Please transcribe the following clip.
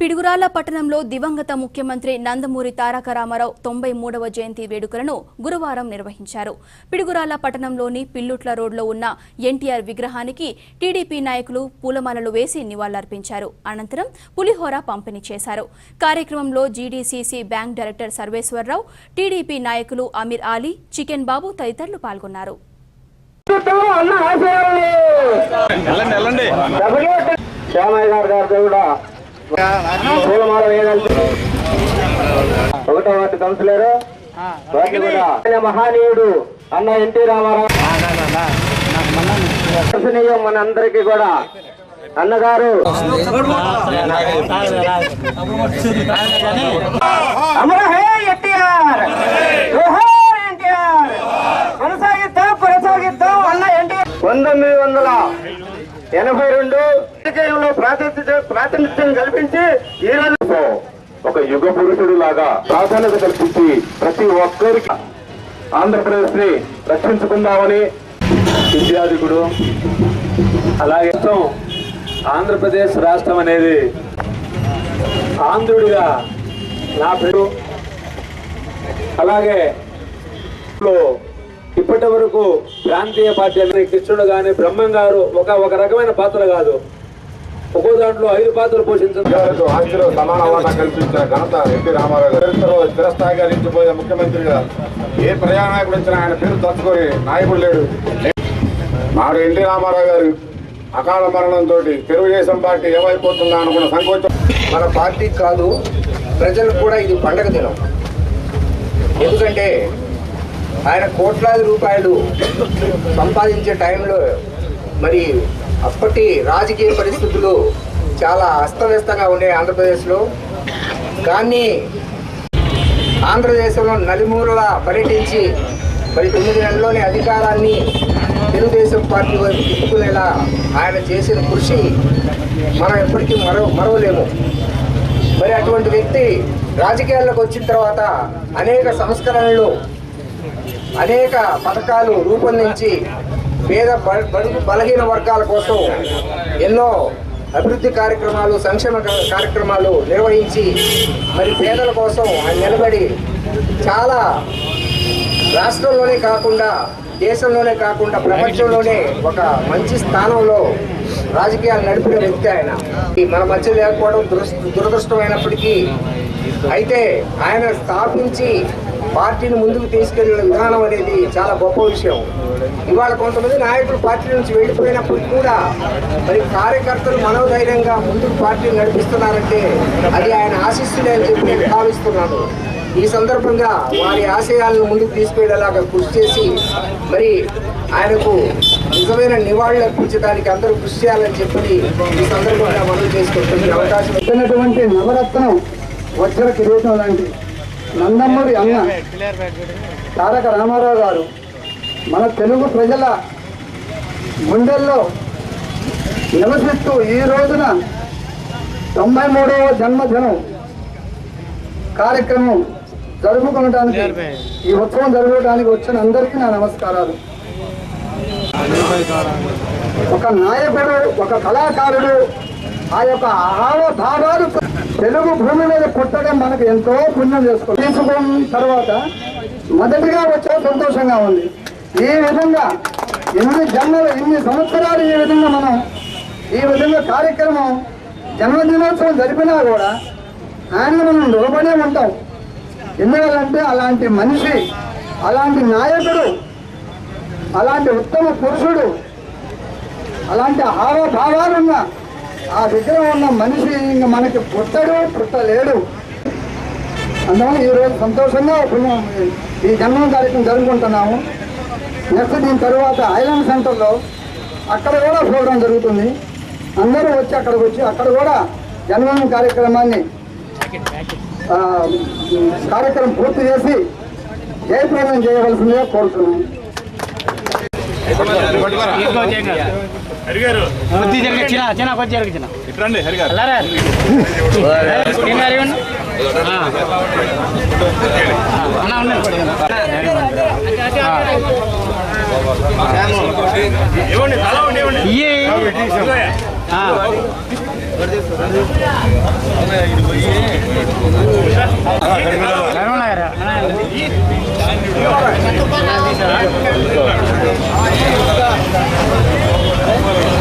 పిడుగురాల పట్టణంలో దివంగత ముఖ్యమంత్రి నందమూరి తారక రామారావు తొంభై మూడవ జయంతి వేడుకలను గురువారం నిర్వహించారు. పిడుగురాల పట్టణంలోని పిల్లుట్ల రోడ్లో ఉన్న ఎన్టీఆర్ విగ్రహానికి టీడీపీ నాయకులు పూలమాలలు వేసి నివాళులర్పించారు. అనంతరం పులిహోర పంపిణీ చేశారు. కార్యక్రమంలో GDCC bank director Sarveswararao TDP నాయకులు అమీర్ ఆలీ చికెన్ బాబు తదితరులు పాల్గొన్నారు. శ్యామయ్య గారి గారితో కూడా పూలమాల వేయాలి ఒకటో వాటి కౌన్సిలర్ ఆయన మహానీయుడు అన్న ఎన్టీ రామారావు. దర్శనీయం మన కూడా. అన్నగారు. అమర ఎన్టీఆర్. ఎన్టీఆర్. పంతొమ్మిది వందల ఎనభై రెండు రాజకీయంలో ప్రాతినిధ్యం ప్రాతినిధ్యం కల్పించి ఈ రోజు ఒక యుగ పురుషుడు లాగా ప్రాధాన్యత కల్పించి ప్రతి ఒక్కరికి ఆంధ్రప్రదేశ్ని రక్షించుకుందామని విద్యాధికుడు అలాగే ఆంధ్రప్రదేశ్ రాష్ట్రం అనేది ఆంధ్రుడిగా నా పేరు. అలాగే లో ఇప్పటి వరకు ప్రాంతీయ పార్టీ కృష్ణుడు గాని బ్రహ్మం గారు ఒక ఒక రకమైన పాత్ర కాదు. ఒక్కో దాంట్లో ఐదు పాత్రలు పోషించారు ఆస్తిలో సమాన వాటా కల్పించిన ఘనత ఎన్టీ రామారావు గారు. చరిత్రలో చిరస్థాయిగా నిలిచిపోయే ముఖ్యమంత్రిగా ఏ ప్రజానాయకుడు వచ్చినా ఆయన పేరు తలుచుకొని నాయకుడు లేడు. నాడు ఎన్టీ రామారావు గారు అకాల మరణంతో తెలుగుదేశం పార్టీ ఏమైపోతుందా అనుకున్న సంకోచం. మన పార్టీ కాదు ప్రజలకు కూడా ఇది పండగ దినం. ఎందుకంటే ఆయన కోట్లాది రూపాయలు సంపాదించే టైంలో మరి అప్పటి రాజకీయ పరిస్థితులు చాలా అస్తవ్యస్తంగా ఉండే ఆంధ్రప్రదేశ్లో. కానీ ఆంధ్రదేశంలో నలుమూలలా పర్యటించి మరి తొమ్మిది నెలల్లోనే అధికారాన్ని తెలుగుదేశం పార్టీ వైపు తిప్పుకునేలా ఆయన చేసిన కృషి మనం ఎప్పటికీ మరో మరవలేము. మరి అటువంటి వ్యక్తి రాజకీయాల్లోకి వచ్చిన తర్వాత అనేక సంస్కరణలు అనేక పథకాలు రూపొందించి పేద బడుగు బలహీన వర్గాల కోసం ఎన్నో అభివృద్ధి కార్యక్రమాలు సంక్షేమ కార్యక్రమాలు నిర్వహించి మరి పేదల కోసం ఆయన నిలబడి చాలా రాష్ట్రంలోనే కాకుండా దేశంలోనే కాకుండా ప్రపంచంలోనే ఒక మంచి స్థానంలో రాజకీయాలు నడిపిన వ్యక్తి ఆయన. మన మధ్య లేకపోవడం దురదృష్టమైనప్పటికీ అయితే ఆయన స్థాపించి పార్టీని ముందుకు తీసుకెళ్ళిన విధానం అనేది చాలా గొప్ప విషయం. ఇవాళ కొంతమంది నాయకులు పార్టీ నుంచి వెళ్ళిపోయినప్పటికీ కూడా మరి కార్యకర్తలు మనోధైర్యంగా ముందుకు పార్టీని నడిపిస్తున్నారంటే అది ఆయన ఆశిస్తుందని అని చెప్పి నేను భావిస్తున్నాను. ఈ సందర్భంగా వారి ఆశయాలను ముందుకు తీసుకెళ్ళేలాగా కృషి చేసి మరి ఆయనకు నిజమైన నివాళులు అర్పించడానికి అందరూ కృషి చేయాలని చెప్పి ఈ సందర్భంగా మనం చేసుకుంటున్న అవకాశం. నవరత్నం వజ్ర కిరీటం లాంటి నందమ్మడి అన్న తారక రామారావు గారు మన తెలుగు ప్రజల గుండెల్లో నివసిస్తూ ఈ రోజున తొంభై మూడవ జన్మదినం కార్యక్రమం జరుపుకోవడానికి ఈ ఉత్సవం జరుపుకోవడానికి వచ్చిన అందరికీ నా నమస్కారాలు. ఒక నాయకుడు ఒక కళాకారుడు ఆ యొక్క హావభావాలు తెలుగు భూమి మీద పుట్టడం మనకు ఎంతో పుణ్యం చేసుకో తీసుకున్న తర్వాత మొదటిగా వచ్చే సంతోషంగా ఉంది. ఈ విధంగా ఎన్ని జన్మలు ఎన్ని సంవత్సరాలు ఈ విధంగా మనం ఈ విధంగా కార్యక్రమం జన్మదినోత్సవం జరిపినా కూడా ఆయన మనం నిలబడే ఉంటాం. ఎందువల్లంటే అలాంటి మనిషి అలాంటి నాయకుడు అలాంటి ఉత్తమ పురుషుడు అలాంటి హావభావాలున్న ఆ విగ్రహం ఉన్న మనిషి ఇంక మనకి పుట్టడు పుట్టలేడు. అందువల్ల ఈరోజు సంతోషంగా పుణ్యం ఈ జన్మం కార్యక్రమం జరుపుకుంటున్నాము. నెక్స్ట్ దీని తర్వాత ఐలాండ్ సెంటర్లో అక్కడ కూడా ప్రోగ్రాం జరుగుతుంది. అందరూ వచ్చి అక్కడికి వచ్చి అక్కడ కూడా జన్మదిన కార్యక్రమాన్ని ఆ, కార్యక్రమం పూర్తి చేసి జయప్రదం చేయవలసిందిగా కోరుతున్నాను చిన్న కొద్ది జరిగి చిన్న ఇట్రండి అన్న ఇవ్వండి తల ఉండి ఇవ్వండి